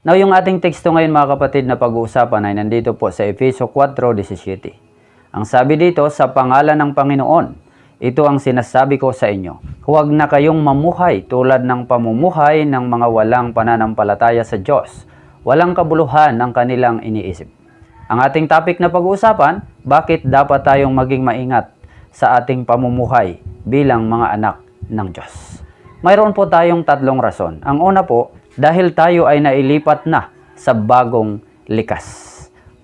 Now, yung ating teksto ngayon mga kapatid na pag-uusapan ay nandito po sa Efeso 4.17. Ang sabi dito, sa pangalan ng Panginoon, ito ang sinasabi ko sa inyo. Huwag na kayong mamuhay tulad ng pamumuhay ng mga walang pananampalataya sa Diyos. Walang kabuluhan ang kanilang iniisip. Ang ating topic na pag-uusapan, bakit dapat tayong maging maingat sa ating pamumuhay bilang mga anak ng Diyos. Mayroon po tayong tatlong rason. Ang una po, dahil tayo ay nailipat na sa bagong likas.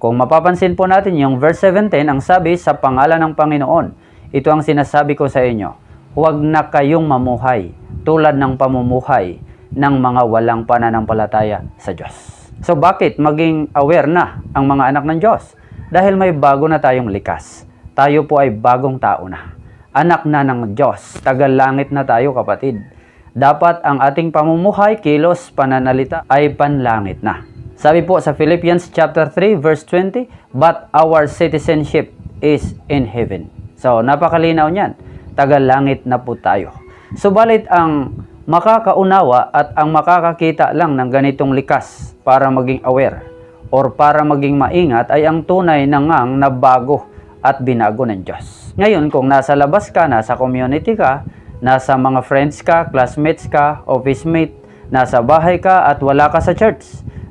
Kung mapapansin po natin yung verse 17, ang sabi sa pangalan ng Panginoon, ito ang sinasabi ko sa inyo, huwag na kayong mamuhay tulad ng pamumuhay ng mga walang pananampalataya sa Diyos. So bakit maging aware na ang mga anak ng Diyos? Dahil may bago na tayong likas. Tayo po ay bagong tao na. Anak na ng Diyos. Tagal-langit na tayo kapatid dapat ang ating pamumuhay, kilos, pananalita ay panlangit na. Sabi po sa Philippians chapter 3 verse 20, but our citizenship is in heaven. So napakalinaw niyan. Tagal-langit na po tayo. Subalit ang makakaunawa at ang makakakita lang ng ganitong likas para maging aware or para maging maingat ay ang tunay na ngang na bago at binago ng Diyos. Ngayon, kung nasa labas ka, nasa community ka, nasa mga friends ka, classmates ka, office mate, nasa bahay ka at wala ka sa church.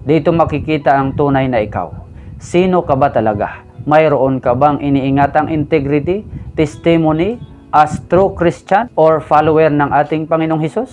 Dito makikita ang tunay na ikaw. Sino ka ba talaga? Mayroon ka bang iniingatang integrity, testimony, as true Christian or follower ng ating Panginoong Hesus?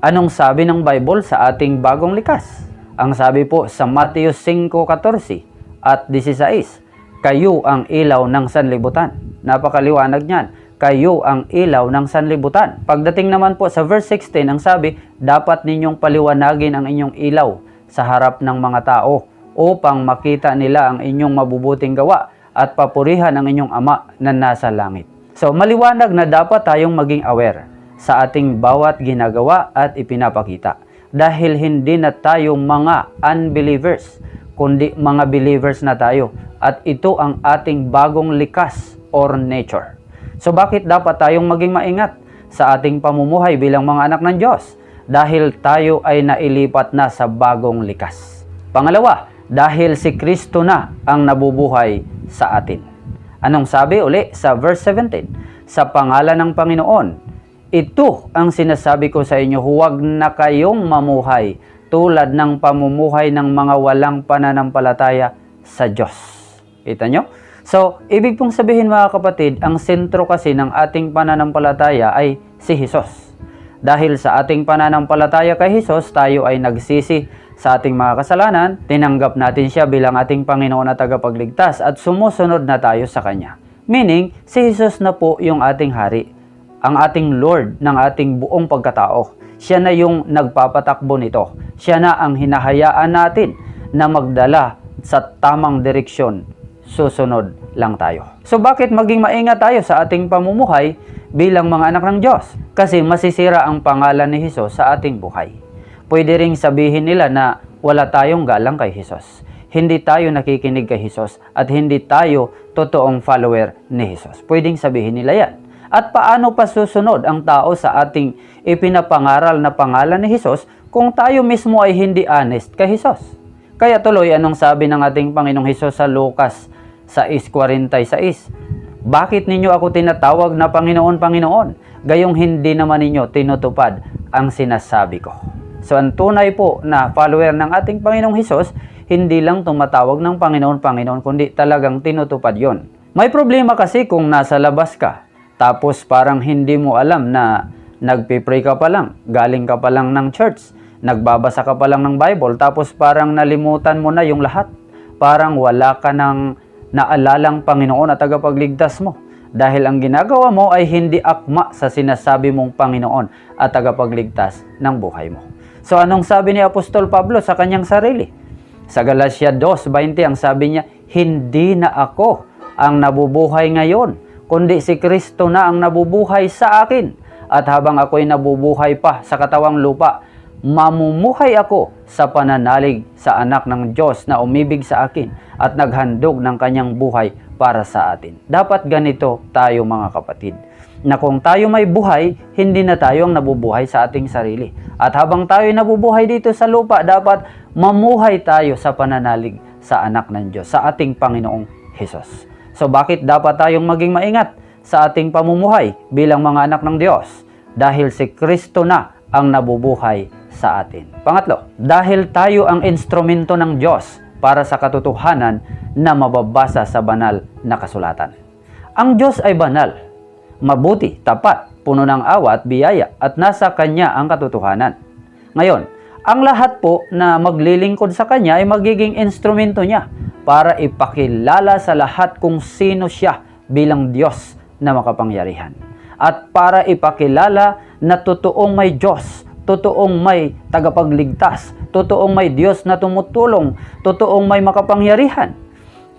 Anong sabi ng Bible sa ating bagong likas? Ang sabi po sa Matthew 5.14 at 16, Kayo ang ilaw ng sanlibutan. Napakaliwanag niyan kayo ang ilaw ng sanlibutan. Pagdating naman po sa verse 16, ang sabi, dapat ninyong paliwanagin ang inyong ilaw sa harap ng mga tao upang makita nila ang inyong mabubuting gawa at papurihan ang inyong ama na nasa langit. So maliwanag na dapat tayong maging aware sa ating bawat ginagawa at ipinapakita. Dahil hindi na tayo mga unbelievers, kundi mga believers na tayo. At ito ang ating bagong likas or nature. So bakit dapat tayong maging maingat sa ating pamumuhay bilang mga anak ng Diyos? Dahil tayo ay nailipat na sa bagong likas. Pangalawa, dahil si Kristo na ang nabubuhay sa atin. Anong sabi uli sa verse 17? Sa pangalan ng Panginoon, ito ang sinasabi ko sa inyo, huwag na kayong mamuhay tulad ng pamumuhay ng mga walang pananampalataya sa Diyos. Kita nyo? So, ibig pong sabihin mga kapatid, ang sentro kasi ng ating pananampalataya ay si Jesus. Dahil sa ating pananampalataya kay Jesus, tayo ay nagsisi sa ating mga kasalanan, tinanggap natin siya bilang ating Panginoon at tagapagligtas at sumusunod na tayo sa Kanya. Meaning, si Jesus na po yung ating hari, ang ating Lord ng ating buong pagkatao. Siya na yung nagpapatakbo nito. Siya na ang hinahayaan natin na magdala sa tamang direksyon susunod lang tayo. So bakit maging maingat tayo sa ating pamumuhay bilang mga anak ng Diyos? Kasi masisira ang pangalan ni Jesus sa ating buhay. Pwede ring sabihin nila na wala tayong galang kay Jesus. Hindi tayo nakikinig kay Jesus at hindi tayo totoong follower ni Jesus. Pwedeng sabihin nila yan. At paano pa susunod ang tao sa ating ipinapangaral na pangalan ni Jesus kung tayo mismo ay hindi honest kay Jesus? Kaya tuloy anong sabi ng ating Panginoong Hesus sa Lucas 6.46. Bakit ninyo ako tinatawag na Panginoon, Panginoon? Gayong hindi naman ninyo tinutupad ang sinasabi ko. So ang tunay po na follower ng ating Panginoong Hesus, hindi lang tumatawag ng Panginoon, Panginoon, kundi talagang tinutupad yon. May problema kasi kung nasa labas ka, tapos parang hindi mo alam na nagpipray ka pa lang, galing ka pa lang ng church, nagbabasa ka pa lang ng Bible, tapos parang nalimutan mo na yung lahat. Parang wala ka ng naalalang Panginoon at tagapagligtas mo. Dahil ang ginagawa mo ay hindi akma sa sinasabi mong Panginoon at tagapagligtas ng buhay mo. So anong sabi ni Apostol Pablo sa kanyang sarili? Sa Galatia 2.20 ang sabi niya, hindi na ako ang nabubuhay ngayon, kundi si Kristo na ang nabubuhay sa akin. At habang ako'y nabubuhay pa sa katawang lupa, mamumuhay ako sa pananalig sa anak ng Diyos na umibig sa akin at naghandog ng kanyang buhay para sa atin. Dapat ganito tayo mga kapatid na kung tayo may buhay, hindi na tayo ang nabubuhay sa ating sarili. At habang tayo nabubuhay dito sa lupa, dapat mamuhay tayo sa pananalig sa anak ng Diyos, sa ating Panginoong Hesus. So bakit dapat tayong maging maingat sa ating pamumuhay bilang mga anak ng Diyos? Dahil si Kristo na ang nabubuhay sa atin. Pangatlo, dahil tayo ang instrumento ng Diyos para sa katotohanan na mababasa sa banal na kasulatan. Ang Diyos ay banal, mabuti, tapat, puno ng awa at biyaya at nasa Kanya ang katotohanan. Ngayon, ang lahat po na maglilingkod sa Kanya ay magiging instrumento niya para ipakilala sa lahat kung sino siya bilang Diyos na makapangyarihan. At para ipakilala na totoong may Diyos, totoong may tagapagligtas, totoong may Diyos na tumutulong, totoong may makapangyarihan.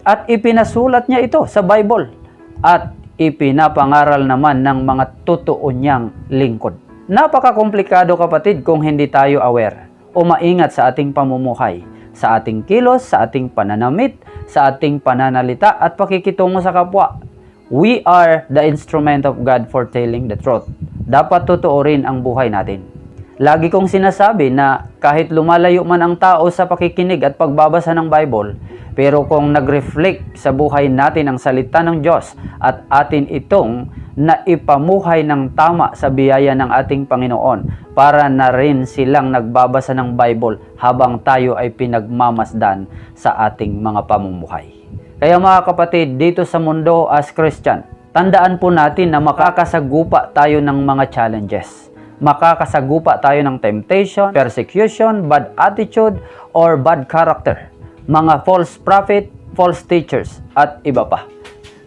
At ipinasulat niya ito sa Bible at ipinapangaral naman ng mga totoo niyang lingkod. Napakakomplikado kapatid kung hindi tayo aware o maingat sa ating pamumuhay, sa ating kilos, sa ating pananamit, sa ating pananalita at pakikitungo sa kapwa. We are the instrument of God for telling the truth. Dapat totoo rin ang buhay natin. Lagi kong sinasabi na kahit lumalayo man ang tao sa pakikinig at pagbabasa ng Bible, pero kung nag-reflect sa buhay natin ang salita ng Diyos at atin itong naipamuhay ng tama sa biyaya ng ating Panginoon para na rin silang nagbabasa ng Bible habang tayo ay pinagmamasdan sa ating mga pamumuhay. Kaya mga kapatid, dito sa mundo as Christian, tandaan po natin na makakasagupa tayo ng mga challenges makakasagupa tayo ng temptation, persecution, bad attitude, or bad character, mga false prophet, false teachers, at iba pa.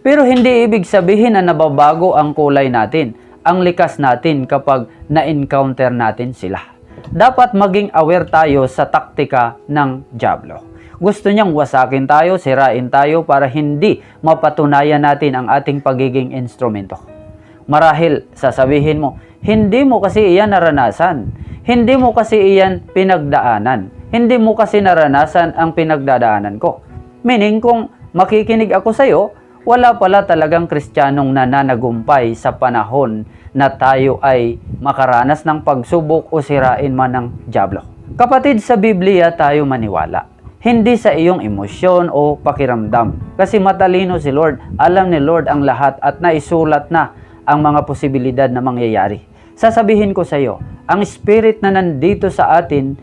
Pero hindi ibig sabihin na nababago ang kulay natin, ang likas natin kapag na-encounter natin sila. Dapat maging aware tayo sa taktika ng Diablo. Gusto niyang wasakin tayo, sirain tayo para hindi mapatunayan natin ang ating pagiging instrumento. Marahil sasabihin mo, hindi mo kasi iyan naranasan. Hindi mo kasi iyan pinagdaanan. Hindi mo kasi naranasan ang pinagdadaanan ko. Meaning kung makikinig ako sa iyo, wala pala talagang kristyanong nananagumpay sa panahon na tayo ay makaranas ng pagsubok o sirain man ng Diablo. Kapatid, sa Biblia tayo maniwala. Hindi sa iyong emosyon o pakiramdam. Kasi matalino si Lord. Alam ni Lord ang lahat at naisulat na ang mga posibilidad na mangyayari sasabihin ko sa iyo, ang spirit na nandito sa atin,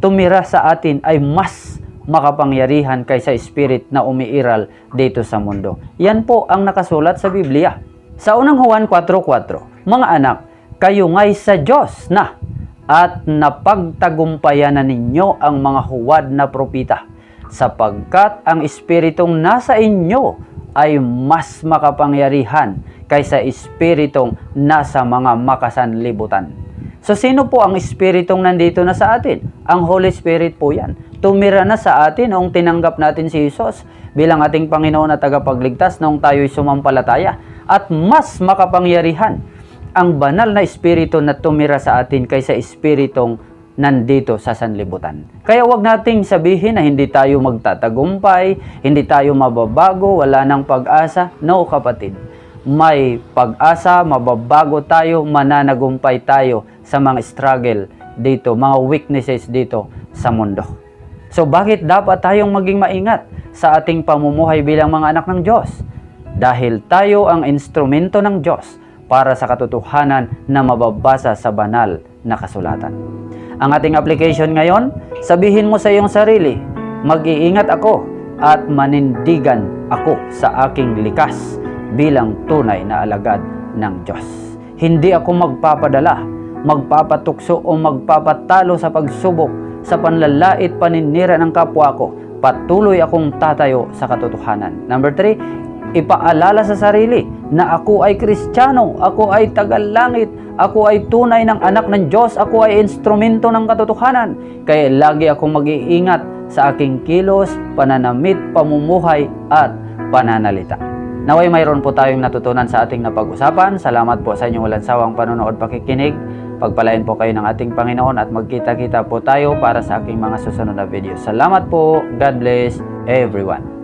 tumira sa atin ay mas makapangyarihan kaysa spirit na umiiral dito sa mundo. Yan po ang nakasulat sa Biblia. Sa unang Juan 4.4, Mga anak, kayo nga'y sa Diyos na at napagtagumpayan na ninyo ang mga huwad na propita sapagkat ang espiritong nasa inyo ay mas makapangyarihan kaysa espiritong nasa mga makasanlibutan. So sino po ang espiritong nandito na sa atin? Ang Holy Spirit po yan. Tumira na sa atin noong tinanggap natin si Jesus bilang ating Panginoon at tagapagligtas noong tayo'y sumampalataya. At mas makapangyarihan ang banal na espiritu na tumira sa atin kaysa espiritong nandito sa sanlibutan. Kaya wag nating sabihin na hindi tayo magtatagumpay, hindi tayo mababago, wala nang pag-asa. No kapatid, may pag-asa, mababago tayo, mananagumpay tayo sa mga struggle dito, mga weaknesses dito sa mundo. So bakit dapat tayong maging maingat sa ating pamumuhay bilang mga anak ng Diyos? Dahil tayo ang instrumento ng Diyos para sa katotohanan na mababasa sa banal na kasulatan. Ang ating application ngayon, sabihin mo sa iyong sarili, mag-iingat ako at manindigan ako sa aking likas bilang tunay na alagad ng Diyos. Hindi ako magpapadala, magpapatukso o magpapatalo sa pagsubok sa panlalait paninira ng kapwa ko. Patuloy akong tatayo sa katotohanan. Number three, ipaalala sa sarili na ako ay kristyano, ako ay tagalangit, ako ay tunay ng anak ng Diyos, ako ay instrumento ng katotohanan. Kaya lagi akong mag-iingat sa aking kilos, pananamit, pamumuhay at pananalita. Naway mayroon po tayong natutunan sa ating napag-usapan. Salamat po sa inyong walang sawang panonood pakikinig. Pagpalain po kayo ng ating Panginoon at magkita-kita po tayo para sa aking mga susunod na video. Salamat po. God bless everyone.